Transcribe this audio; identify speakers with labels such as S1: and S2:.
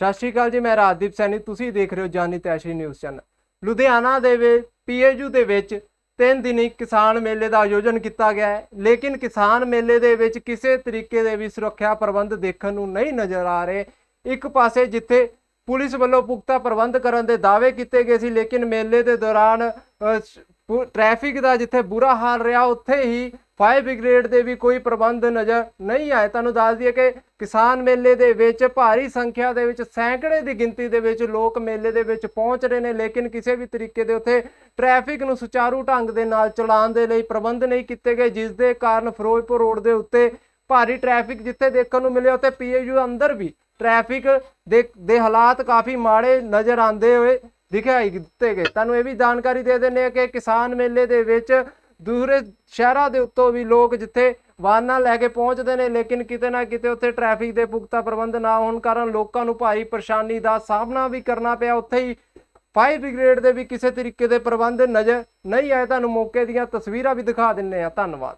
S1: ਸਤਿ ਸ਼੍ਰੀ ਅਕਾਲ ਜੀ ਮੈਂ ਰਾਜਦੀਪ ਸੈਣੀ ਤੁਸੀਂ ਦੇਖ ਰਹੇ ਹੋ ਜਾਨੀ ਤੈਸ਼ੀ ਨਿਊਜ਼ ਚੈਨਲ। ਲੁਧਿਆਣਾ ਦੇ ਵਿੱਚ ਪੀਏਯੂ ਦੇ ਵਿੱਚ ਤਿੰਨ ਦਿਨੀ ਕਿਸਾਨ ਮੇਲੇ ਦਾ ਆਯੋਜਨ ਕੀਤਾ ਗਿਆ ਹੈ ਲੇਕਿਨ ਕਿਸਾਨ ਮੇਲੇ ਦੇ ਵਿੱਚ ਕਿਸੇ ਤਰੀਕੇ ਦੇ ਵੀ ਸੁਰੱਖਿਆ ਪ੍ਰਬੰਧ ਦੇਖਣ ਨੂੰ ਨਹੀਂ ਨਜ਼ਰ ਆ ਰਹੇ। ਇੱਕ ਪਾਸੇ ਜਿੱਥੇ ਪੁਲਿਸ ਵੱਲੋਂ ਪੁਖਤਾ ਪ੍ਰਬੰਧ ਕਰਨ ਦੇ ਦਾਅਵੇ ਕੀਤੇ ਗਏ ਸੀ ਲੇਕਿਨ ਮੇਲੇ ਦੇ ਦੌਰਾਨ ਅ, ਟ੍ਰੈਫਿਕ ਦਾ ਜਿੱਥੇ ਬੁਰਾ ਹਾਲ ਰਿਹਾ ਉੱਥੇ ਹੀ ਫਾਇਰ ਬ੍ਰਿਗੇਡ ਦੇ ਵੀ ਕੋਈ ਪ੍ਰਬੰਧ ਨਜ਼ਰ ਨਹੀਂ ਆਏ। ਤੁਹਾਨੂੰ ਦੱਸ ਦਈਏ ਕਿ ਕਿਸਾਨ ਮੇਲੇ ਦੇ ਵਿੱਚ ਭਾਰੀ ਸੰਖਿਆ ਦੇ ਵਿੱਚ ਸੈਂਕੜੇ ਦੀ ਗਿਣਤੀ ਦੇ ਵਿੱਚ ਲੋਕ ਮੇਲੇ ਦੇ ਵਿੱਚ ਪਹੁੰਚ ਰਹੇ ਨੇ, ਲੇਕਿਨ ਕਿਸੇ ਵੀ ਤਰੀਕੇ ਦੇ ਉੱਥੇ ਟ੍ਰੈਫਿਕ ਨੂੰ ਸੁਚਾਰੂ ਢੰਗ ਦੇ ਨਾਲ ਚਲਾਉਣ ਦੇ ਲਈ ਪ੍ਰਬੰਧ ਨਹੀਂ ਕੀਤੇ ਗਏ, ਜਿਸ ਦੇ ਕਾਰਨ ਫਿਰੋਜ਼ਪੁਰ ਰੋਡ ਦੇ ਉੱਤੇ ਭਾਰੀ ਟ੍ਰੈਫਿਕ ਜਿੱਥੇ ਦੇਖਣ ਨੂੰ ਮਿਲਿਆ, ਉੱਥੇ ਪੀਏਯੂ ਅੰਦਰ ਵੀ ਟ੍ਰੈਫਿਕ ਦੇ ਦੇ ਹਾਲਾਤ ਕਾਫੀ ਮਾੜੇ ਨਜ਼ਰ ਆਉਂਦੇ ਹੋਏ ਦਿਖਾਈ ਦਿੱਤੇ ਗਏ। ਤੁਹਾਨੂੰ ਇਹ ਵੀ ਜਾਣਕਾਰੀ ਦੇ ਦਿੰਦੇ ਹਾਂ ਕਿ ਕਿਸਾਨ ਮੇਲੇ ਦੇ ਵਿੱਚ ਦੂਸਰੇ ਸ਼ਹਿਰਾਂ ਦੇ ਉੱਤੋਂ ਵੀ ਲੋਕ ਜਿੱਥੇ ਵਾਹਨਾਂ ਲੈ ਕੇ ਪਹੁੰਚਦੇ ਨੇ, ਲੇਕਿਨ ਕਿਤੇ ਨਾ ਕਿਤੇ ਉੱਥੇ ਟ੍ਰੈਫਿਕ ਦੇ ਪੁਖਤਾ ਪ੍ਰਬੰਧ ਨਾ ਹੋਣ ਕਾਰਨ ਲੋਕਾਂ ਨੂੰ ਭਾਰੀ ਪਰੇਸ਼ਾਨੀ ਦਾ ਸਾਹਮਣਾ ਵੀ ਕਰਨਾ ਪਿਆ। ਉੱਥੇ ਹੀ ਫਾਇਰ ਬ੍ਰਿਗੇਡ ਦੇ ਵੀ ਕਿਸੇ ਤਰੀਕੇ ਦੇ ਪ੍ਰਬੰਧ ਨਜ਼ਰ ਨਹੀਂ ਆਏ। ਤੁਹਾਨੂੰ ਮੌਕੇ ਦੀਆਂ ਤਸਵੀਰਾਂ ਵੀ ਦਿਖਾ ਦਿੰਨੇ ਆ ਧੰਨਵਾਦ।